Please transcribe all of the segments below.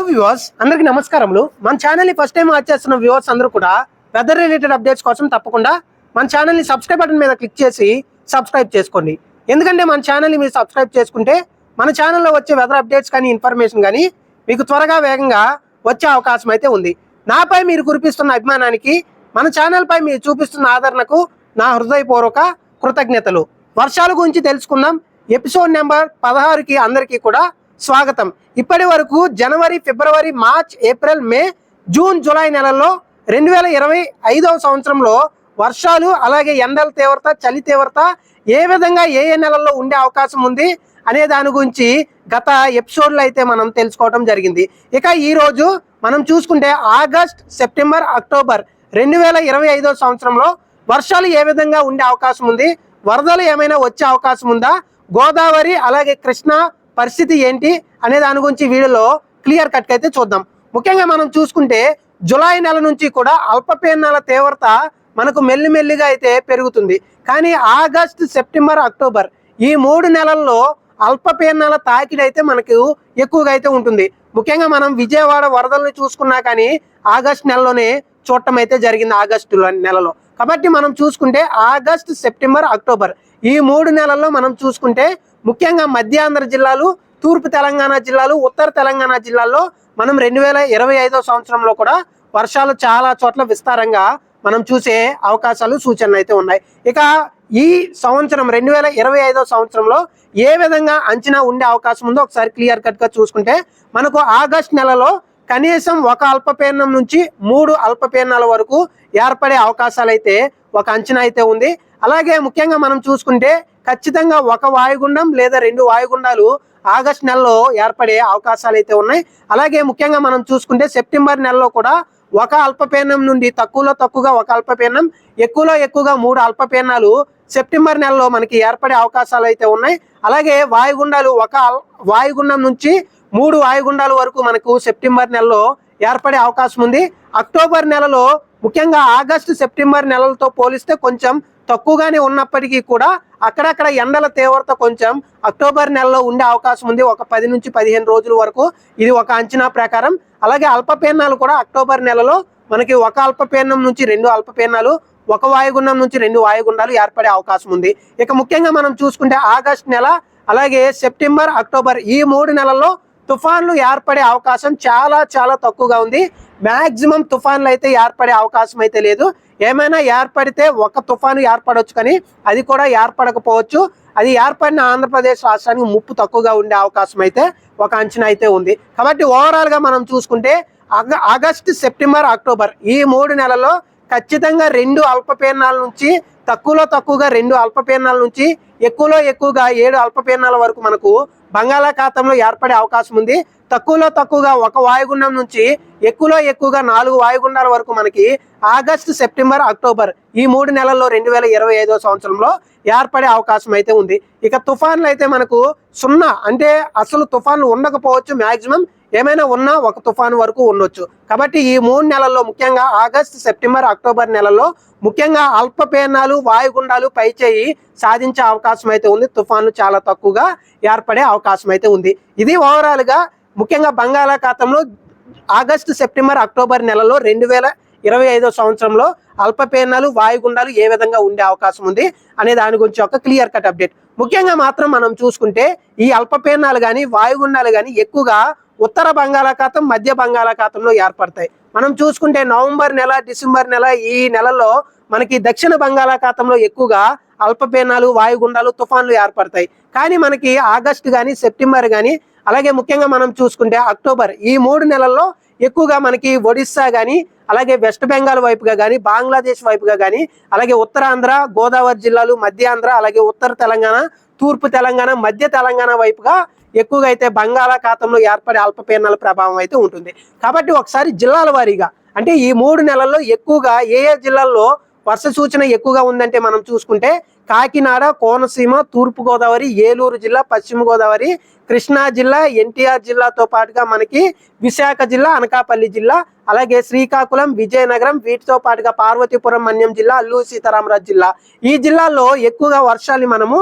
Hello viewers అందరికి నమస్కారములు. మన ఛానల్ని ఫస్ట్ టైం వాచ్ చేస్తున్న వ్యూవర్స్ అందరూ కూడా వెదర్ రిలేటెడ్ అప్డేట్స్ కోసం తప్పకుండా మన ఛానల్ని సబ్స్క్రైబ్ బటన్ మీద క్లిక్ చేసి సబ్స్క్రైబ్ చేసుకోండి. ఎందుకంటే మన ఛానల్ని మీరు సబ్స్క్రైబ్ చేసుకుంటే మన ఛానల్లో వచ్చే వెదర్ అప్డేట్స్ కానీ ఇన్ఫర్మేషన్ కానీ మీకు త్వరగా వేగంగా వచ్చే అవకాశం అయితే ఉంది. నాపై మీరు కురిపిస్తున్న అభిమానానికి మన ఛానల్పై మీరు చూపిస్తున్న ఆదరణకు నా హృదయపూర్వక కృతజ్ఞతలు. వర్షాల గురించి తెలుసుకుందాం. ఎపిసోడ్ నెంబర్ పదహారుకి అందరికీ కూడా స్వాగతం. ఇప్పటి వరకు జనవరి ఫిబ్రవరి March April May June July నెలల్లో రెండు వేల ఇరవై ఐదవ సంవత్సరంలో వర్షాలు అలాగే ఎండల తీవ్రత చలి తీవ్రత ఏ విధంగా ఏ ఏ నెలల్లో ఉండే అవకాశం ఉంది అనే దాని గురించి గత ఎపిసోడ్లో అయితే మనం తెలుసుకోవడం జరిగింది. ఇక ఈరోజు మనం చూసుకుంటే ఆగస్ట్ సెప్టెంబర్ అక్టోబర్ రెండు వేల ఇరవై ఐదో సంవత్సరంలో వర్షాలు ఏ విధంగా ఉండే అవకాశం ఉంది వరదలు ఏమైనా వచ్చే అవకాశం ఉందా? గోదావరి అలాగే కృష్ణా పరిస్థితి ఏంటి అనే దాని గురించి వీడియోలో క్లియర్ కట్ అయితే చూద్దాం. ముఖ్యంగా మనం చూసుకుంటే జులై నెల నుంచి కూడా అల్పపీడనాల తీవ్రత మనకు మెల్లిమెల్లిగా అయితే పెరుగుతుంది. కానీ ఆగస్ట్ సెప్టెంబర్ అక్టోబర్ ఈ మూడు నెలల్లో అల్పపీడనాల తాకిడి అయితే మనకు ఎక్కువగా అయితే ఉంటుంది. ముఖ్యంగా మనం విజయవాడ వరదల్ని చూసుకున్నా కానీ ఆగస్ట్ నెలలోనే చూడటం అయితే జరిగింది ఆగస్టు నెలలో. కాబట్టి మనం చూసుకుంటే ఆగస్ట్ సెప్టెంబర్ అక్టోబర్ ఈ మూడు నెలల్లో మనం చూసుకుంటే ముఖ్యంగా మధ్యాంధ్ర జిల్లాలు తూర్పు తెలంగాణ జిల్లాలు ఉత్తర తెలంగాణ జిల్లాల్లో మనం రెండు వేల ఇరవై ఐదో సంవత్సరంలో కూడా వర్షాలు చాలా చోట్ల విస్తారంగా మనం చూసే అవకాశాలు సూచనలు అయితే ఉన్నాయి. ఇక ఈ సంవత్సరం రెండు వేల ఇరవై ఐదో సంవత్సరంలో ఏ విధంగా అంచనా ఉండే అవకాశం ఉందో ఒకసారి క్లియర్ కట్గా చూసుకుంటే మనకు ఆగస్ట్ నెలలో కనీసం ఒక అల్పపీడనం నుంచి మూడు అల్పపీడనాల వరకు ఏర్పడే అవకాశాలు అయితే ఒక అంచనా అయితే ఉంది. అలాగే ముఖ్యంగా మనం చూసుకుంటే ఖచ్చితంగా ఒక వాయుగుండం లేదా రెండు వాయుగుండాలు ఆగస్ట్ నెలలో ఏర్పడే అవకాశాలు అయితే ఉన్నాయి. అలాగే ముఖ్యంగా మనం చూసుకుంటే సెప్టెంబర్ నెలలో కూడా ఒక అల్పపీడనం నుండి తక్కువలో తక్కువగా ఒక అల్పపీడనం ఎక్కువలో ఎక్కువగా మూడు అల్పపీడనాలు సెప్టెంబర్ నెలలో మనకి ఏర్పడే అవకాశాలు అయితే ఉన్నాయి. అలాగే వాయుగుండాలు ఒక అల్- వాయుగుండం నుంచి మూడు వాయుగుండాల వరకు మనకు సెప్టెంబర్ నెలలో ఏర్పడే అవకాశం ఉంది. అక్టోబర్ నెలలో ముఖ్యంగా ఆగస్టు సెప్టెంబర్ నెలలతో పోలిస్తే కొంచెం తక్కువగానే ఉన్నప్పటికీ కూడా అక్కడక్కడ ఎండల తీవ్రత కొంచెం అక్టోబర్ నెలలో ఉండే అవకాశం ఉంది. ఒక పది నుంచి పదిహేను రోజుల వరకు ఇది ఒక అంచనా ప్రకారం. అలాగే అల్పపీడనాలు కూడా అక్టోబర్ నెలలో మనకి ఒక అల్పపీడనం నుంచి రెండు అల్పపీడనాలు ఒక వాయుగుండం నుంచి రెండు వాయుగుండాలు ఏర్పడే అవకాశం ఉంది. ఇక ముఖ్యంగా మనం చూసుకుంటే ఆగస్ట్ నెల అలాగే సెప్టెంబర్ అక్టోబర్ ఈ మూడు నెలల్లో తుఫాన్లు ఏర్పడే అవకాశం చాలా చాలా తక్కువగా ఉంది. మ్యాక్సిమం తుఫాన్లు అయితే ఏర్పడే అవకాశం అయితే లేదు. ఏమైనా ఏర్పడితే ఒక తుఫాను ఏర్పడవచ్చు కానీ అది కూడా ఏర్పడకపోవచ్చు. అది ఏర్పడిన ఆంధ్రప్రదేశ్ రాష్ట్రానికి ముప్పు తక్కువగా ఉండే అవకాశం అయితే ఒక అంచనా అయితే ఉంది. కాబట్టి ఓవరాల్గా మనం చూసుకుంటే ఆగ- ఆగస్టు సెప్టెంబర్ అక్టోబర్ ఈ మూడు నెలల్లో ఖచ్చితంగా రెండు అల్పపీడనాల నుంచి తక్కువలో తక్కువగా రెండు అల్పపీడనాల నుంచి ఎక్కువలో ఎక్కువగా ఏడు అల్పపీడనాల వరకు మనకు బంగాళాఖాతంలో ఏర్పడే అవకాశం ఉంది. తక్కువలో తక్కువగా ఒక వాయుగుండం నుంచి ఎక్కువలో ఎక్కువగా నాలుగు వాయుగుండాల వరకు మనకి ఆగస్టు సెప్టెంబర్ అక్టోబర్ ఈ మూడు నెలల్లో రెండు వేల ఇరవై ఐదో సంవత్సరంలో ఏర్పడే అవకాశం అయితే ఉంది. ఇక తుఫాన్లు అయితే మనకు సున్నా అంటే అసలు తుఫాన్లు ఉండకపోవచ్చు మ్యాక్సిమం ఏమైనా ఉన్నా ఒక తుఫాను వరకు ఉండొచ్చు. కాబట్టి ఈ మూడు నెలల్లో ముఖ్యంగా ఆగస్ట్ సెప్టెంబర్ అక్టోబర్ నెలల్లో ముఖ్యంగా అల్పపీడనాలు వాయుగుండాలు పైచేయి సాధించే అవకాశం అయితే ఉంది. తుఫాన్లు చాలా తక్కువగా ఏర్పడే అవకాశం అయితే ఉంది. ఇది ఓవరాల్గా ముఖ్యంగా బంగాళాఖాతంలో ఆగస్టు సెప్టెంబర్ అక్టోబర్ నెలలో రెండు వేల ఇరవై ఐదో సంవత్సరంలో అల్పపీడనాలు వాయుగుండాలు ఏ విధంగా ఉండే అవకాశం ఉంది అనే దాని గురించి ఒక క్లియర్ కట్ అప్డేట్. ముఖ్యంగా మాత్రం మనం చూసుకుంటే ఈ అల్పపీడనాలు కానీ వాయుగుండాలు కానీ ఎక్కువగా ఉత్తర బంగాళాఖాతం మధ్య బంగాళాఖాతంలో ఏర్పడతాయి. మనం చూసుకుంటే నవంబర్ నెల డిసెంబర్ నెల ఈ నెలలో మనకి దక్షిణ బంగాళాఖాతంలో ఎక్కువగా అల్పపీడనాలు వాయుగుండాలు తుఫాన్లు ఏర్పడతాయి. కానీ మనకి ఆగస్టు కానీ సెప్టెంబర్ కానీ అలాగే ముఖ్యంగా మనం చూసుకుంటే అక్టోబర్ ఈ మూడు నెలల్లో ఎక్కువగా మనకి ఒడిస్సా కానీ అలాగే వెస్ట్ బెంగాల్ వైపుగా కానీ బంగ్లాదేశ్ వైపుగా కానీ అలాగే ఉత్తరాంధ్ర గోదావరి జిల్లాలు మధ్యాంధ్ర అలాగే ఉత్తర తెలంగాణ తూర్పు తెలంగాణ మధ్య తెలంగాణ వైపుగా ఎక్కువగా అయితే బంగాళాఖాతంలో ఏర్పడే అల్పపీడనాల ప్రభావం అయితే ఉంటుంది. కాబట్టి ఒకసారి జిల్లాల వారీగా అంటే ఈ మూడు నెలల్లో ఎక్కువగా ఏ ఏ జిల్లాల్లో వర్ష సూచన ఎక్కువగా ఉందంటే మనం చూసుకుంటే కాకినాడ కోనసీమ తూర్పుగోదావరి ఏలూరు జిల్లా పశ్చిమ గోదావరి కృష్ణా జిల్లా ఎన్టీఆర్ జిల్లాతో పాటుగా మనకి విశాఖ జిల్లా అనకాపల్లి జిల్లా అలాగే శ్రీకాకుళం విజయనగరం వీటితో పాటుగా పార్వతీపురం మన్యం జిల్లా అల్లూరు సీతారామరాజు జిల్లా. ఈ జిల్లాల్లో ఎక్కువగా వర్షాలు మనము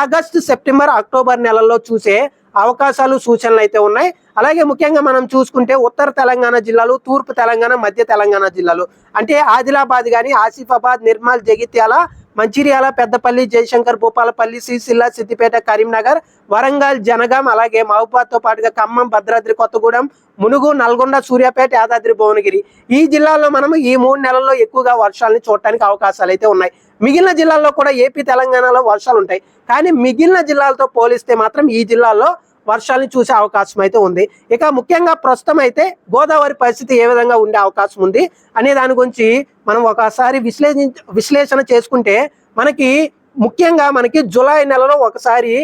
ఆగస్టు సెప్టెంబర్ అక్టోబర్ నెలల్లో చూసే అవకాశాలు సూచనలు అయితే ఉన్నాయి. అలాగే ముఖ్యంగా మనం చూసుకుంటే ఉత్తర తెలంగాణ జిల్లాలు తూర్పు తెలంగాణ మధ్య తెలంగాణ జిల్లాలు. అంటే ఆదిలాబాద్ కానీ ఆసిఫాబాద్ నిర్మల్ జగిత్యాల మంచిర్యాల పెద్దపల్లి జయశంకర్ భూపాలపల్లి శ్రీశిల్ల సిద్దిపేట కరీంనగర్ వరంగల్ జనగాం అలాగే మహబూబాద్తో పాటుగా ఖమ్మం భద్రాద్రి కొత్తగూడెం మునుగు నల్గొండ సూర్యాపేట యాదాద్రి భువనగిరి. ఈ జిల్లాల్లో మనం ఈ మూడు నెలల్లో ఎక్కువగా వర్షాలని చూడటానికి అవకాశాలు అయితే ఉన్నాయి. మిగిలిన జిల్లాల్లో కూడా ఏపీ తెలంగాణలో వర్షాలు ఉంటాయి. కానీ మిగిలిన జిల్లాలతో పోలిస్తే మాత్రం ఈ జిల్లాల్లో వర్షాలను చూసే అవకాశం అయితే ఉంది. ఇక ముఖ్యంగా ప్రస్తుతం అయితే గోదావరి పరిస్థితి ఏ విధంగా ఉండే అవకాశం ఉంది అనే దాని గురించి మనం ఒకసారి విశ్లేషి విశ్లేషణ చేసుకుంటే మనకి ముఖ్యంగా మనకి జూలై నెలలో ఒకసారి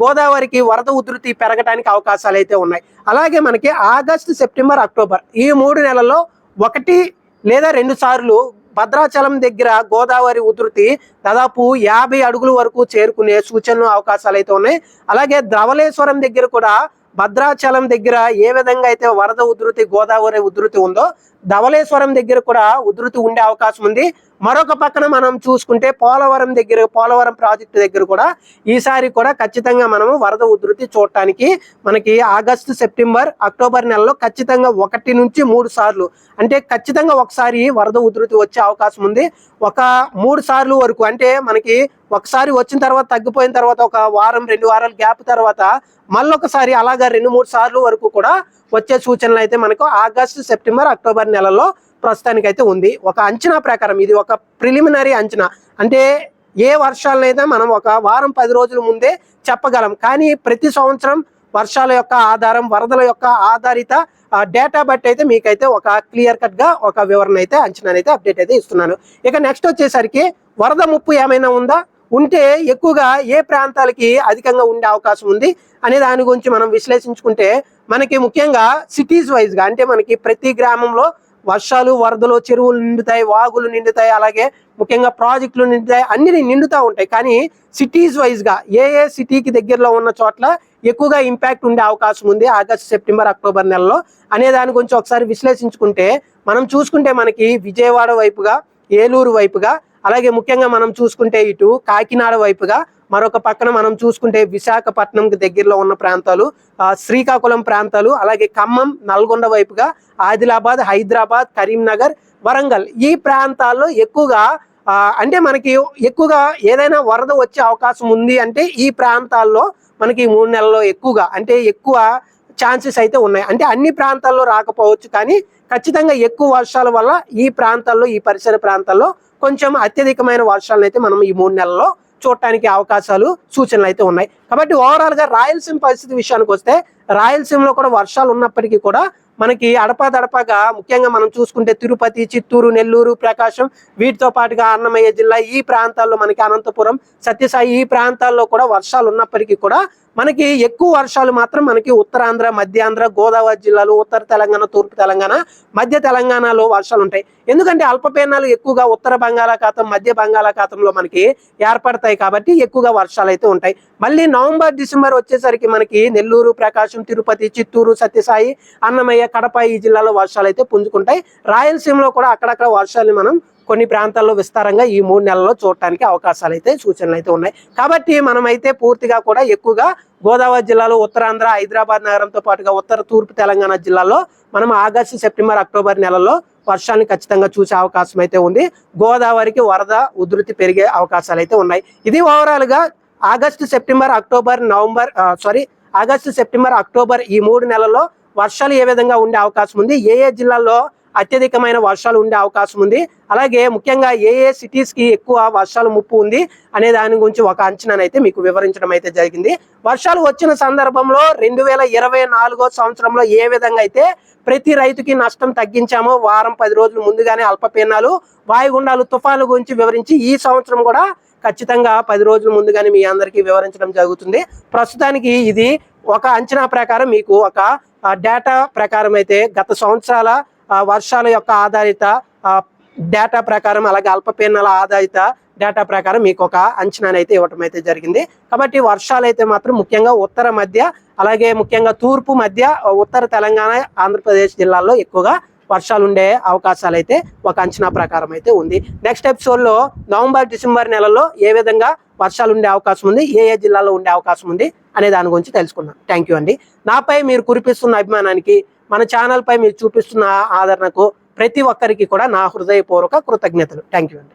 గోదావరికి వరద ఉధృతి పెరగడానికి అవకాశాలు అయితే ఉన్నాయి. అలాగే మనకి ఆగస్టు సెప్టెంబర్ అక్టోబర్ ఈ మూడు నెలల్లో ఒకటి లేదా రెండు సార్లు భద్రాచలం దగ్గర గోదావరి ఉధృతి దాదాపు యాభై అడుగుల వరకు చేరుకునే సూచనలు అవకాశాలు అయితే ఉన్నాయి. అలాగే ధవలేశ్వరం దగ్గర కూడా భద్రాచలం దగ్గర ఏ విధంగా అయితే వరద ఉధృతి గోదావరి ఉధృతి ఉందో ధవళేశ్వరం దగ్గర కూడా ఉధృతి ఉండే అవకాశం ఉంది. మరొక పక్కన మనం చూసుకుంటే పోలవరం దగ్గర పోలవరం ప్రాజెక్టు దగ్గర కూడా ఈసారి కూడా ఖచ్చితంగా మనము వరద ఉధృతి చూడటానికి మనకి ఆగస్టు సెప్టెంబర్ అక్టోబర్ నెలలో ఖచ్చితంగా ఒకటి నుంచి మూడు సార్లు అంటే ఖచ్చితంగా ఒకసారి వరద ఉధృతి వచ్చే అవకాశం ఉంది. ఒక మూడు సార్లు వరకు అంటే మనకి ఒకసారి వచ్చిన తర్వాత తగ్గిపోయిన తర్వాత ఒక వారం రెండు వారాలు గ్యాప్ తర్వాత మళ్ళొకసారి అలాగా రెండు మూడు సార్లు వరకు కూడా వచ్చే సూచనలు అయితే మనకు ఆగస్టు సెప్టెంబర్ అక్టోబర్ నెలలో ప్రస్తుతానికి అయితే ఉంది. ఒక అంచనా ప్రకారం ఇది ఒక ప్రిలిమినరీ అంచనా. అంటే ఏ వర్షాలనైతే మనం ఒక వారం పది రోజుల ముందే చెప్పగలం. కానీ ప్రతి సంవత్సరం వర్షాల యొక్క ఆధారం వరదల యొక్క ఆధారిత డేటా బట్టి అయితే మీకైతే ఒక క్లియర్ కట్గా ఒక వివరణ అయితే అంచనానైతే అప్డేట్ అయితే ఇస్తున్నాను. ఇక నెక్స్ట్ వచ్చేసరికి వరద ముప్పు ఏమైనా ఉందా? ఉంటే ఎక్కువగా ఏ ప్రాంతాలకి అధికంగా ఉండే అవకాశం ఉంది? అనే దాని గురించి మనం విశ్లేషించుకుంటే మనకి ముఖ్యంగా సిటీస్ వైజ్గా అంటే మనకి ప్రతి గ్రామంలో వర్షాలు వరదలు చెరువులు నిండుతాయి వాగులు నిండుతాయి అలాగే ముఖ్యంగా ప్రాజెక్టులు నిండుతాయి అన్ని నిండుతూ ఉంటాయి. కానీ సిటీస్ వైజ్గా ఏ ఏ సిటీకి దగ్గరలో ఉన్న చోట్ల ఎక్కువగా ఇంపాక్ట్ ఉండే అవకాశం ఉంది ఆగస్ట్ సెప్టెంబర్ అక్టోబర్ నెలలో. అనే దాని గురించి ఒకసారి విశ్లేషించుకుంటే మనం చూసుకుంటే మనకి విజయవాడ వైపుగా ఏలూరు వైపుగా అలాగే ముఖ్యంగా మనం చూసుకుంటే ఇటు కాకినాడ వైపుగా మరొక పక్కన మనం చూసుకుంటే విశాఖపట్నంకి దగ్గరలో ఉన్న ప్రాంతాలు శ్రీకాకుళం ప్రాంతాలు అలాగే ఖమ్మం నల్గొండ వైపుగా ఆదిలాబాద్ హైదరాబాద్ కరీంనగర్ వరంగల్ ఈ ప్రాంతాల్లో ఎక్కువగా అంటే మనకి ఎక్కువగా ఏదైనా వరద వచ్చే అవకాశం ఉంది అంటే ఈ ప్రాంతాల్లో మనకి ఈ మూడు నెలల్లో ఎక్కువగా అంటే ఎక్కువ ఛాన్సెస్ అయితే ఉన్నాయి. అంటే అన్ని ప్రాంతాల్లో రాకపోవచ్చు కానీ ఖచ్చితంగా ఎక్కువ వర్షాల వల్ల ఈ ప్రాంతాల్లో ఈ పరిసర ప్రాంతాల్లో కొంచెం అత్యధికమైన వర్షాలను అయితే మనం ఈ మూడు నెలల్లో చూడటానికి అవకాశాలు సూచనలు అయితే ఉన్నాయి. కాబట్టి ఓవరాల్గా రాయలసీమ పరిస్థితి విషయానికి వస్తే రాయలసీమలో కూడా వర్షాలు ఉన్నప్పటికీ కూడా మనకి అడపాదడపగా ముఖ్యంగా మనం చూసుకుంటే తిరుపతి చిత్తూరు నెల్లూరు ప్రకాశం వీటితో పాటుగా అన్నమయ్య జిల్లా ఈ ప్రాంతాల్లో మనకి అనంతపురం సత్యసాయి ఈ ప్రాంతాల్లో కూడా వర్షాలు ఉన్నప్పటికీ కూడా మనకి ఎక్కువ వర్షాలు మాత్రం మనకి ఉత్తరాంధ్ర మధ్యాంధ్ర గోదావరి జిల్లాలు ఉత్తర తెలంగాణ తూర్పు తెలంగాణ మధ్య తెలంగాణలో వర్షాలు ఉంటాయి. ఎందుకంటే అల్పపీడనాలు ఎక్కువగా ఉత్తర బంగాళాఖాతం మధ్య బంగాళాఖాతంలో మనకి ఏర్పడతాయి కాబట్టి ఎక్కువగా వర్షాలు అయితే ఉంటాయి. మళ్ళీ నవంబర్ డిసెంబర్ వచ్చేసరికి మనకి నెల్లూరు ప్రకాశం తిరుపతి చిత్తూరు సత్యసాయి అన్నమయ్య కడప ఈ జిల్లాలో వర్షాలు అయితే పుంజుకుంటాయి. రాయలసీమలో కూడా అక్కడక్కడ వర్షాలు మనం కొన్ని ప్రాంతాల్లో విస్తారంగా ఈ మూడు నెలల్లో చూడటానికి అవకాశాలు అయితే సూచనలు అయితే ఉన్నాయి. కాబట్టి మనమైతే పూర్తిగా కూడా ఎక్కువగా గోదావరి జిల్లాలో ఉత్తరాంధ్ర హైదరాబాద్ నగరంతో పాటుగా ఉత్తర తూర్పు తెలంగాణ జిల్లాలో మనం ఆగస్టు సెప్టెంబర్ అక్టోబర్ నెలలో వర్షాన్ని ఖచ్చితంగా చూసే అవకాశం అయితే ఉంది. గోదావరికి వరద ఉధృతి పెరిగే అవకాశాలు అయితే ఉన్నాయి. ఇది ఓవరాల్గా August September October November sorry August September October ఈ మూడు నెలల్లో వర్షాలు ఏ విధంగా ఉండే అవకాశం ఉంది? ఏ ఏ జిల్లాల్లో అత్యధికమైన వర్షాలు ఉండే అవకాశం ఉంది. అలాగే ముఖ్యంగా ఏ ఏ సిటీస్కి ఎక్కువ వర్షాలు ముప్పు ఉంది అనే దాని గురించి ఒక అంచనానైతే మీకు వివరించడం అయితే జరిగింది. వర్షాలు వచ్చిన సందర్భంలో రెండు వేల ఇరవై నాలుగో సంవత్సరంలో ఏ విధంగా అయితే ప్రతి రైతుకి నష్టం తగ్గించామో వారం పది రోజులు ముందుగానే అల్పపీనాలు వాయుగుండాలు తుఫాను గురించి వివరించి ఈ సంవత్సరం కూడా ఖచ్చితంగా పది రోజుల ముందుగానే మీ అందరికీ వివరించడం జరుగుతుంది. ప్రస్తుతానికి ఇది ఒక అంచనా ప్రకారం మీకు ఒక డేటా ప్రకారం అయితే గత సంవత్సరాల వర్షాల యొక్క ఆధారిత డేటా ప్రకారం అలాగే అల్పపీడనాల ఆధారిత డేటా ప్రకారం మీకు ఒక అంచనాను అయితే ఇవ్వటం అయితే జరిగింది. కాబట్టి వర్షాలు అయితే మాత్రం ముఖ్యంగా ఉత్తర మధ్య అలాగే ముఖ్యంగా తూర్పు మధ్య ఉత్తర తెలంగాణ ఆంధ్రప్రదేశ్ జిల్లాల్లో ఎక్కువగా వర్షాలు ఉండే అవకాశాలు అయితే ఒక అంచనా ప్రకారం అయితే ఉంది. నెక్స్ట్ ఎపిసోడ్లో నవంబర్ డిసెంబర్ నెలలో ఏ విధంగా వర్షాలు ఉండే అవకాశం ఉంది ఏ ఏ జిల్లాలో ఉండే అవకాశం ఉంది అనే దాని గురించి తెలుసుకుందాం. థ్యాంక్ యూ అండి. నాపై మీరు కురిపిస్తున్న అభిమానానికి మన ఛానల్ పై మీరు చూపిస్తున్న ఆదరణకు ప్రతి ఒక్కరికి కూడా నా హృదయపూర్వక కృతజ్ఞతలు. థ్యాంక్ యూ అండి.